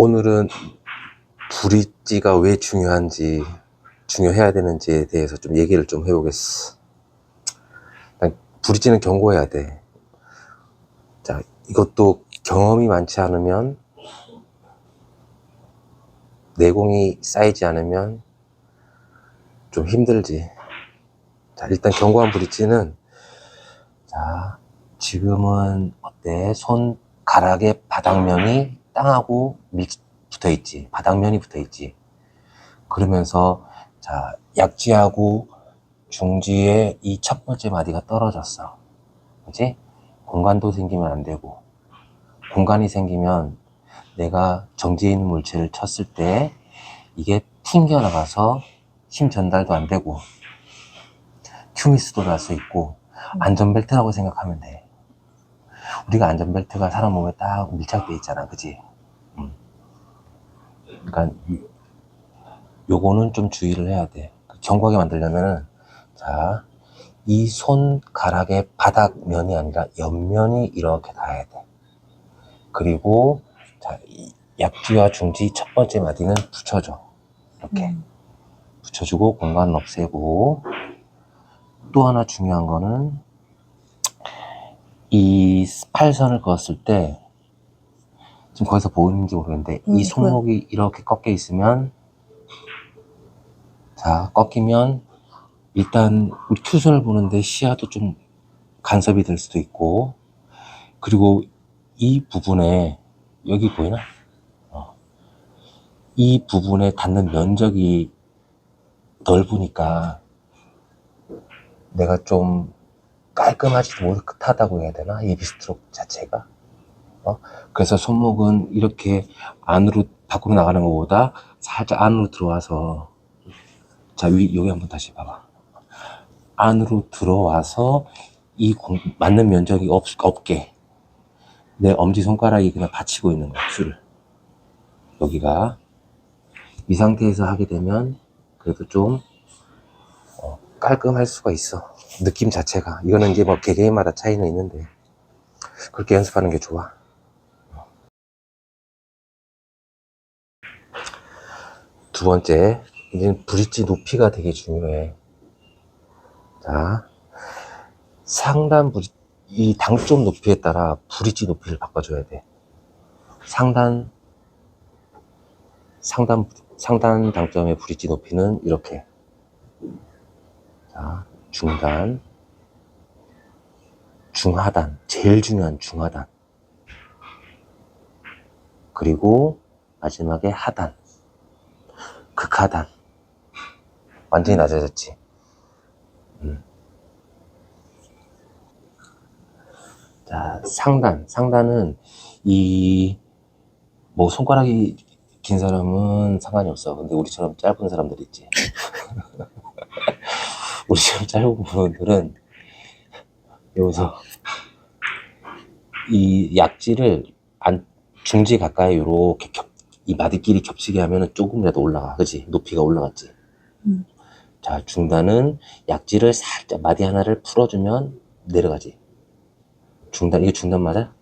오늘은 브릿지가 왜 중요한지, 중요해야 되는지에 대해서 좀 얘기를 좀 해보겠어. 브릿지는 경고해야 돼. 자, 이것도 경험이 많지 않으면, 내공이 쌓이지 않으면 좀 힘들지. 자, 일단 경고한 브릿지는, 자, 지금은 어때? 손가락의 바닥면이 땅하고 밀 붙어 있지. 바닥면이 붙어 있지. 그러면서 자, 약지하고 중지의 이 첫 번째 마디가 떨어졌어. 그지? 공간도 생기면 안 되고, 공간이 생기면 내가 정지해 있는 물체를 쳤을 때 이게 튕겨나가서 힘 전달도 안 되고, 큐미스도 날 수 있고, 안전벨트라고 생각하면 돼. 우리가 안전벨트가 사람 몸에 딱 밀착돼 있잖아. 그지? 음. 그러니까 이- 요거는 좀 주의를 해야 돼. 견고하게 만들려면은 자, 이 손가락의 바닥면이 아니라 옆면이 이렇게 닿아야 돼. 그리고 자, 이 약지와 중지 첫 번째 마디는 붙여줘. 이렇게 음. 붙여주고 공간 없애고 또 하나 중요한 거는 이 팔선을 그었을 때 지금 거기서 보이는지 모르겠는데 음, 이 손목이 이렇게 꺾여 있으면 자 꺾이면 일단 우리 큐선을 보는데 시야도 좀 간섭이 될 수도 있고 그리고 이 부분에 여기 보이나? 어. 이 부분에 닿는 면적이 넓으니까 내가 좀 깔끔하지도 못하다고 해야 되나? 이 비스트록 자체가. 어? 그래서 손목은 이렇게 안으로, 밖으로 나가는 것보다 살짝 안으로 들어와서, 자, 위, 여기 한번 다시 봐봐. 안으로 들어와서 이 공- 맞는 면적이 없, 없게 내 엄지손가락이 그냥 받치고 있는 거야, 줄을. 여기가. 이 상태에서 하게 되면 그래도 좀 어, 깔끔할 수가 있어. 느낌 자체가. 이거는 이제 뭐 개개인마다 차이는 있는데 그렇게 연습하는 게 좋아. 두 번째, 이제 브릿지 높이가 되게 중요해. 자, 상단 브릿, 이 당점 높이에 따라 브릿지 높이를 바꿔줘야 돼. 상단, 상단, 상단 당점의 브릿지 높이는 이렇게. 자, 중단, 중하단, 제일 중요한 중하단. 그리고 마지막에 하단, 극하단. 완전히 낮아졌지. 음. 자, 상단. 상단은 이, 뭐, 손가락이 긴 사람은 상관이 없어. 근데 우리처럼 짧은 사람들 있지. 우리처럼 짧은 분들은 여기서 이 약지를 안, 중지 가까이 이렇게 겹, 이 마디끼리 겹치게 하면은 조금이라도 올라가. 그지? 높이가 올라갔지. 음. 자, 중단은 약지를 살짝 마디 하나를 풀어주면 내려가지. 중단, 이게 중단 맞아?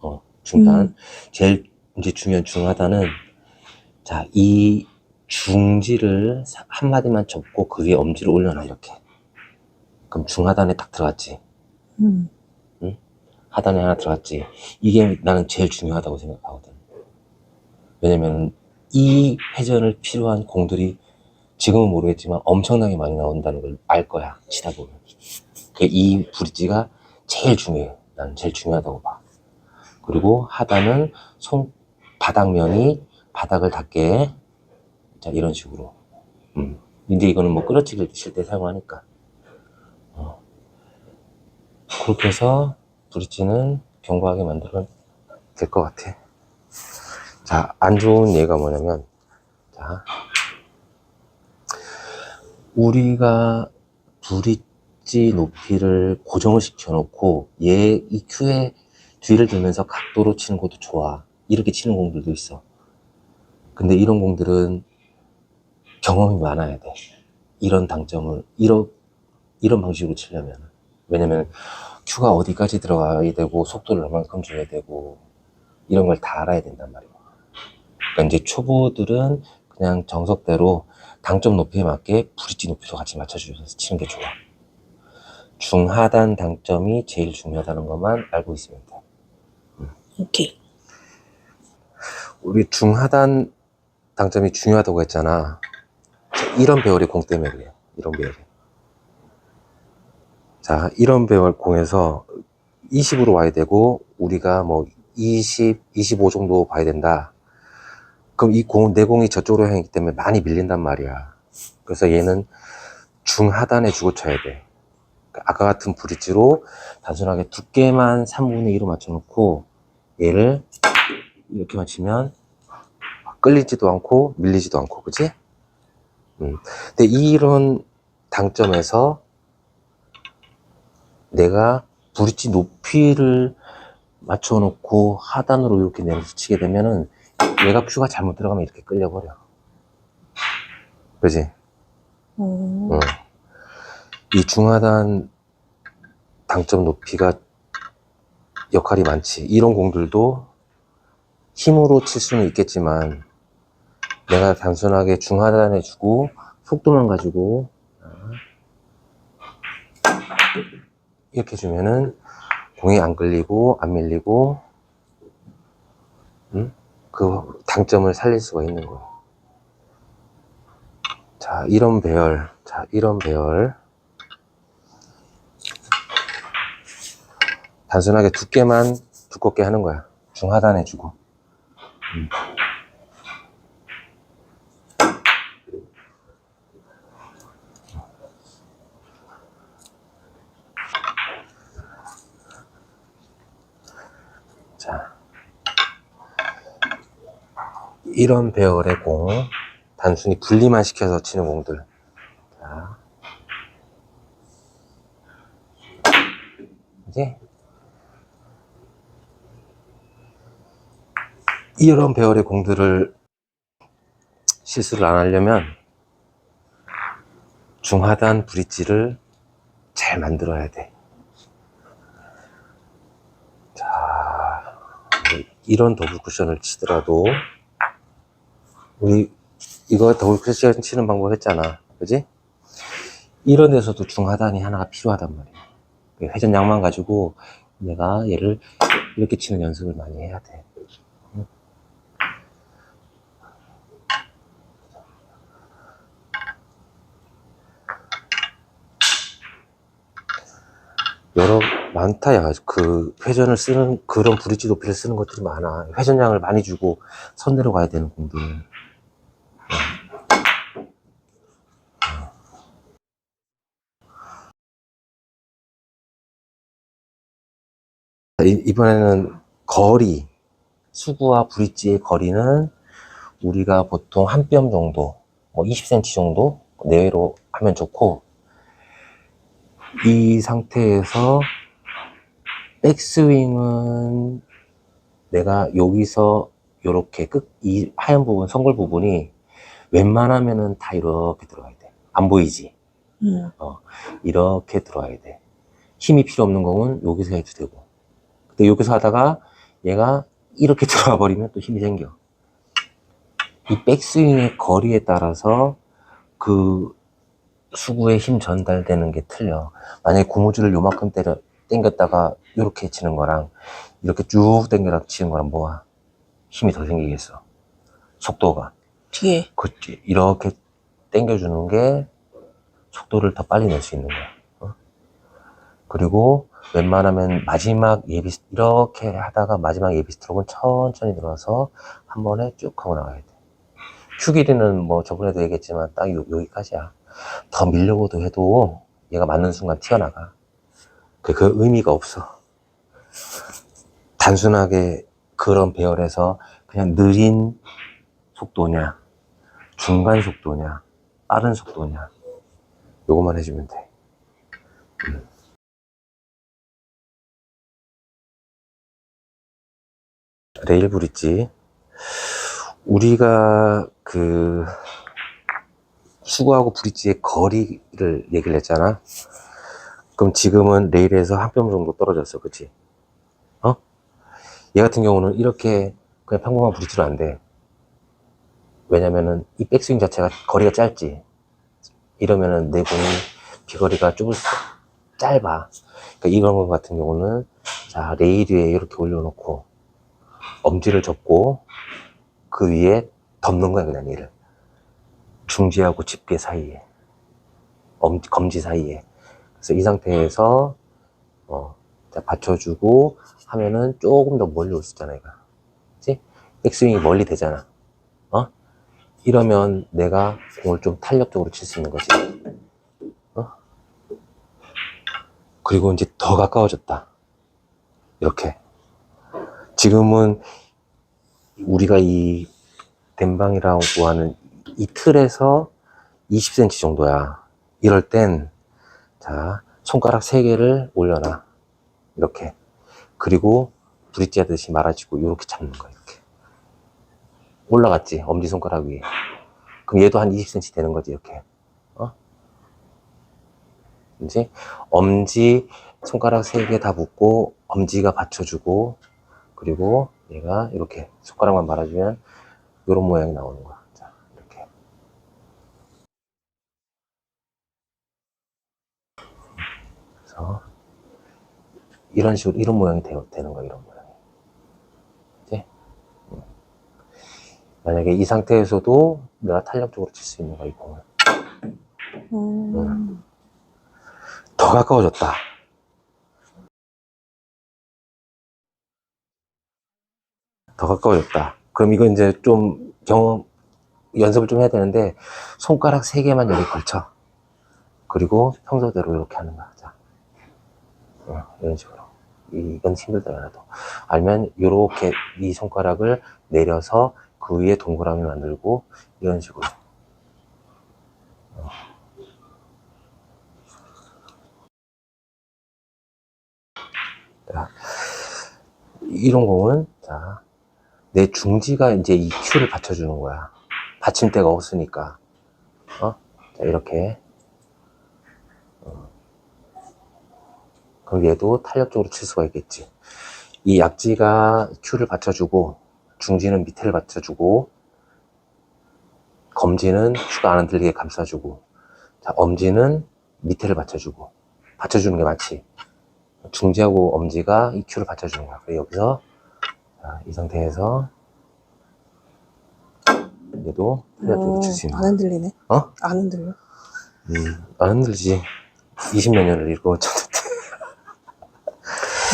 어, 중단. 음. 제일 이제 중요한 중하단은 자, 이 중지를 사- 한 마디만 접고 그 위에 엄지를 올려놔, 이렇게. 그럼 중하단에 딱 들어갔지. 음. 하단에 하나 들어갔지. 이게 나는 제일 중요하다고 생각하거든. 왜냐면 이 회전을 필요한 공들이 지금은 모르겠지만 엄청나게 많이 나온다는 걸 알 거야. 치다 보면. 그이 브릿지가 제일 중요해. 나는 제일 중요하다고 봐. 그리고 하단은 손 바닥면이 바닥을 닿게 자 이런 식으로. 음. 근데 이거는 뭐 끌어치기 칠때 사용하니까. 어. 그렇게 해서 브릿지는 견고하게 만들면 될 것 같아. 자, 안 좋은 예가 뭐냐면, 자, 우리가 브릿지 높이를 고정을 시켜놓고 얘이 큐에 뒤를 들면서 각도로 치는 것도 좋아. 이렇게 치는 공들도 있어. 근데 이런 공들은 경험이 많아야 돼. 이런 당점을 이런 이런 방식으로 치려면 왜냐면 큐가 어디까지 들어가야 되고 속도를 얼만큼 줘야 되고 이런 걸 다 알아야 된단 말이야. 그러니까 이제 초보들은 그냥 정석대로 당점 높이에 맞게 브릿지 높이도 같이 맞춰주셔서 치는 게 좋아. 중하단 당점이 제일 중요하다는 것만 알고 있으면 돼. 오케이. 우리 중하단 당점이 중요하다고 했잖아. 이런 배열의 공 때문에 그래요. 이런 배열이. 자, 이런 배열 공에서 20으로 와야 되고, 우리가 뭐 20, 25 정도 봐야 된다. 그럼 이 공, 내 공이 저쪽으로 향했기 때문에 많이 밀린단 말이야. 그래서 얘는 중하단에 주고 쳐야 돼. 그러니까 아까 같은 브릿지로 단순하게 두께만 3분의 2로 맞춰놓고, 얘를 이렇게 맞추면 끌리지도 않고 밀리지도 않고 그지? 음. 근데 이런 당점에서 내가 브릿지 높이를 맞춰놓고 하단으로 이렇게 내려서 치게 되면은 얘가 큐가 잘못 들어가면 이렇게 끌려버려. 그지? 음. 응. 이 중하단 당점 높이가 역할이 많지. 이런 공들도 힘으로 칠 수는 있겠지만 내가 단순하게 중하단에 주고 속도만 가지고 이렇게 주면은 공이 안 끌리고 안 밀리고 음? 그 당점을 살릴 수가 있는 거예요. 자, 이런 배열. 자, 이런 배열. 단순하게 두께만 두껍게 하는 거야. 중하단에 주고. 음. 자. 이런 배열의 공. 단순히 분리만 시켜서 치는 공들. 자. 이제 이런 배열의 공들을 실수를 안 하려면 중하단 브릿지를 잘 만들어야 돼. 자, 이런 더블 쿠션을 치더라도 우리 이거 더블 쿠션 치는 방법 했잖아. 그지? 이런 데서도 중하단이 하나가 필요하단 말이야. 그 회전 양만 가지고 내가 얘를 이렇게 치는 연습을 많이 해야 돼. 여러 많다 야. 그 회전을 쓰는 그런 브릿지 높이를 쓰는 것들이 많아. 회전량을 많이 주고 선대로 가야 되는 공들. 이- 이번에는 거리, 수구와 브릿지의 거리는 우리가 보통 한 뼘 정도, 뭐 20cm 정도 내외로 하면 좋고, 이 상태에서 백스윙은 내가 여기서 이렇게 끝, 이 하얀 부분, 성골 부분이 웬만하면은 다 이렇게 들어가야 돼. 안 보이지? 음. 이렇게 들어와야 돼. 힘이 필요 없는 공은 여기서 해도 되고. 근데 여기서 하다가 얘가 이렇게 들어와 버리면 또 힘이 생겨. 이 백스윙의 거리에 따라서 그 수구의 힘 전달되는 게 틀려. 만약에 고무줄을 요만큼 때려, 당겼다가 이렇게 치는 거랑 이렇게 쭉 당겨라 치는 거랑 뭐가 힘이 더 생기겠어. 속도가. 뒤에. 그 이렇게 당겨주는 게 속도를 더 빨리 낼 수 있는 거야. 어? 그리고 웬만하면 마지막 예비 이렇게 하다가 마지막 예비 스트로크는 천천히 들어와서 한 번에 쭉 하고 나가야 돼. 큐 길이는 뭐 저번에도 얘기했지만 딱 요, 여기까지야. 더 밀려고도 해도 얘가 맞는 순간 튀어나가. 그, 그 의미가 없어. 단순하게 그런 배열에서 그냥 느린 속도냐, 중간 속도냐, 빠른 속도냐, 요것만 해주면 돼. 음. 레일 브릿지. 우리가 그 수구하고 브릿지의 거리를 얘기를 했잖아. 그럼 지금은 레일에서 한 뼘 정도 떨어졌어, 그치? 어? 얘 같은 경우는 이렇게 그냥 평범한 브릿지로 안 돼. 왜냐면은 이 백스윙 자체가 거리가 짧지. 이러면은 내 공이 비거리가 좁을 수, 짧아. 그러니까 이런 것 같은 경우는 자, 레일 위에 이렇게 올려놓고 엄지를 접고 그 위에 덮는 거야, 그냥 얘를. 중지하고 집게 사이에. 엄, 검지 사이에. 그래서 이 상태에서, 어, 자, 받쳐주고 하면은 조금 더 멀리 올 수 있잖아, 얘가. 그치? 백스윙이 멀리 되잖아. 어? 이러면 내가 공을 좀 탄력적으로 칠 수 있는 거지. 어? 그리고 이제 더 가까워졌다. 이렇게. 지금은 우리가 이 댐방이라고 하는 이 틀에서 20cm 정도야. 이럴 땐, 자, 손가락 3개를 올려놔. 이렇게. 그리고 브릿지 하듯이 말아주고, 이렇게 잡는 거야, 이렇게. 올라갔지, 엄지손가락 위에. 그럼 얘도 한 20cm 되는 거지, 이렇게. 어? 이제, 엄지, 손가락 3개 다 묶고, 엄지가 받쳐주고, 그리고 얘가 이렇게 손가락만 말아주면, 이런 모양이 나오는 거야. 자, 이렇게. 그래서, 이런 식으로, 이런 모양이 되, 되는 거야, 이런 모양이. 이제, 음. 만약에 이 상태에서도 내가 탄력적으로 칠 수 있는 거야, 이 공을. 음. 더 가까워졌다. 더 가까워졌다. 그럼 이거 이제 좀 경험, 연습을 좀 해야 되는데, 손가락 3개만 여기 걸쳐. 그리고 평소대로 이렇게 하는 거야. 자. 어, 이런 식으로. 이건 힘들더라도. 아니면 이렇게 이 손가락을 내려서 그 위에 동그라미 만들고, 이런 식으로. 자, 이런 공은, 자, 내 중지가 이제 이 큐를 받쳐주는 거야. 받침대가 없으니까. 어? 자, 이렇게. 어. 그럼 얘도 탄력적으로 칠 수가 있겠지. 이 약지가 큐를 받쳐주고, 중지는 밑에를 받쳐주고, 검지는 큐가 안 흔들리게 감싸주고, 자, 엄지는 밑에를 받쳐주고, 받쳐주는 게 맞지. 중지하고 엄지가 이 큐를 받쳐주는 거야. 그래서 여기서 자, 이 상태에서 얘도 탄력적으로 칠수 있는 안. 흔들리네. 어? 안 흔들려. 음, 안 흔들지. 20몇 년을 읽고 쳤는데.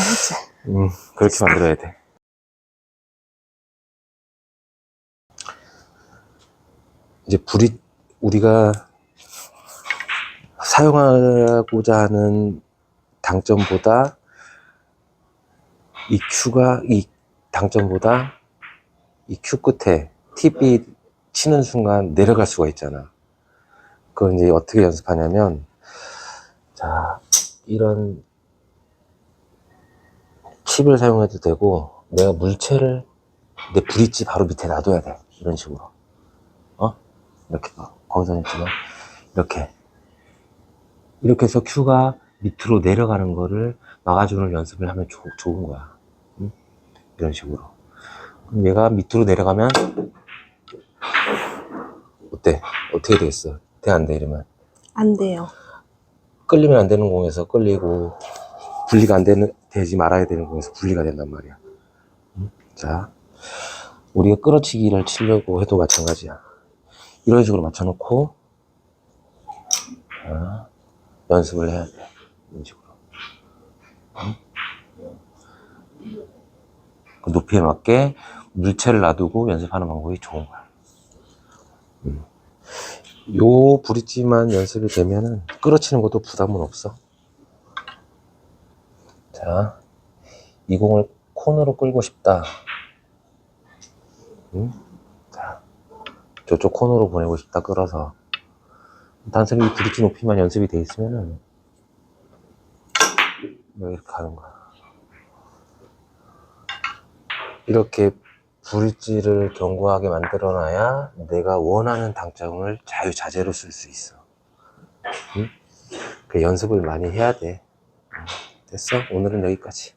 알았지. 음, 그렇게 만들어야 돼. 이제 불이, 우리가 사용하고자 하는 당점보다 이 큐가, 이 당점보다 이 큐 끝에 팁이 치는 순간 내려갈 수가 있잖아. 그걸 이제 어떻게 연습하냐면, 자, 이런 칩을 사용해도 되고 내가 물체를 내 브릿지 바로 밑에 놔둬야 돼 이런 식으로 어 이렇게 봐. 거기서 있지만 이렇게 이렇게 해서 큐가 밑으로 내려가는 거를 막아주는 연습을 하면 좋, 좋은 거야 응? 이런 식으로 그럼 얘가 밑으로 내려가면 어때 어떻게 되겠어 돼 안 돼 이러면 안 돼요. 끌리면 안 되는 공에서 끌리고 분리가 안 되는 되지 말아야 되는 공에서 분리가 된단 말이야. 음? 자, 우리가 끌어치기를 치려고 해도 마찬가지야. 이런 식으로 맞춰놓고 자, 연습을 해야 돼. 이런 식으로. 음? 그 높이에 맞게 물체를 놔두고 연습하는 방법이 좋은 거야. 음. 요 브릿지만 연습이 되면은 끌어치는 것도 부담은 없어. 자, 이 공을 코너로 끌고 싶다. 응? 자, 저쪽 코너로 보내고 싶다, 끌어서. 단순히 이 브릿지 높이만 연습이 돼 있으면은, 뭐 이렇게 가는 거야. 이렇게 브릿지를 견고하게 만들어 놔야 내가 원하는 당점을 자유자재로 쓸 수 있어. 응? 그 연습을 많이 해야 돼. 됐어? 오늘은 여기까지.